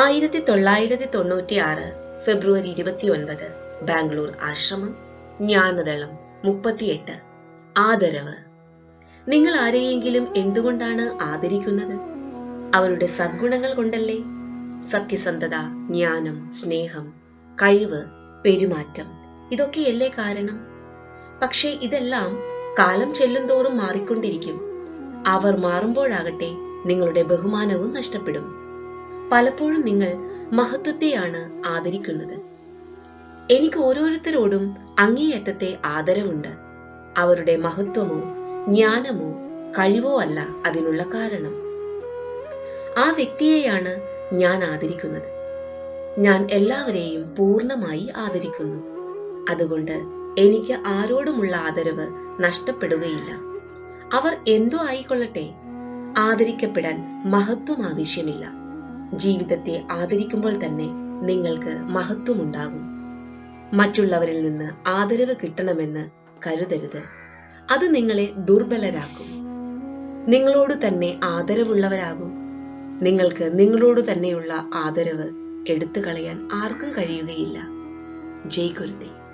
ആയിരത്തി തൊള്ളായിരത്തി തൊണ്ണൂറ്റി ആറ് ഫെബ്രുവരി ഇരുപത്തി ഒൻപത് ബാംഗ്ലൂർ ആശ്രമം ജ്ഞാനദളം മുപ്പത്തിയെട്ട്. ആദരവ്. നിങ്ങൾ ആരെയെങ്കിലും എന്തുകൊണ്ടാണ് ആദരിക്കുന്നത്? അവരുടെ സദ്ഗുണങ്ങൾ കൊണ്ടല്ലേ? സത്യസന്ധത ജ്ഞാനം സ്നേഹം കഴിവ് പെരുമാറ്റം ഇതൊക്കെയല്ലേ കാരണം? പക്ഷേ ഇതെല്ലാം കാലം ചെല്ലുംതോറും മാറിക്കൊണ്ടിരിക്കും. അവർ മാറുമ്പോഴാകട്ടെ നിങ്ങളുടെ ബഹുമാനവും നഷ്ടപ്പെടും. പലപ്പോഴും നിങ്ങൾ മഹത്വത്തെയാണ് ആദരിക്കുന്നത്. എനിക്ക് ഓരോരുത്തരോടും അങ്ങേയറ്റത്തെ ആദരവുണ്ട്. അവരുടെ മഹത്വമോ ജ്ഞാനമോ കഴിവോ അല്ല അതിനുള്ള കാരണം. ആ വ്യക്തിയെയാണ് ഞാൻ ആദരിക്കുന്നത്. ഞാൻ എല്ലാവരെയും പൂർണമായി ആദരിക്കുന്നു. അതുകൊണ്ട് എനിക്ക് ആരോടുമുള്ള ആദരവ് നഷ്ടപ്പെടുകയില്ല. അവർ എന്തോ ആയിക്കൊള്ളട്ടെ. ആദരിക്കപ്പെടാൻ മഹത്വം ആവശ്യമില്ല. ജീവിതത്തെ ആദരിക്കുമ്പോൾ തന്നെ നിങ്ങൾക്ക് മഹത്വമുണ്ടാകും. മറ്റുള്ളവരിൽ നിന്ന് ആദരവ് കിട്ടണമെന്ന് കരുതരുത്. അത് നിങ്ങളെ ദുർബലരാക്കും. നിങ്ങളോട് തന്നെ ആദരവുള്ളവരാകും. നിങ്ങൾക്ക് നിങ്ങളോട് തന്നെയുള്ള ആദരവ് എടുത്തു കളയാൻ ആർക്കും കഴിയുകയില്ല. ജയ് ഗുരുദേവ്.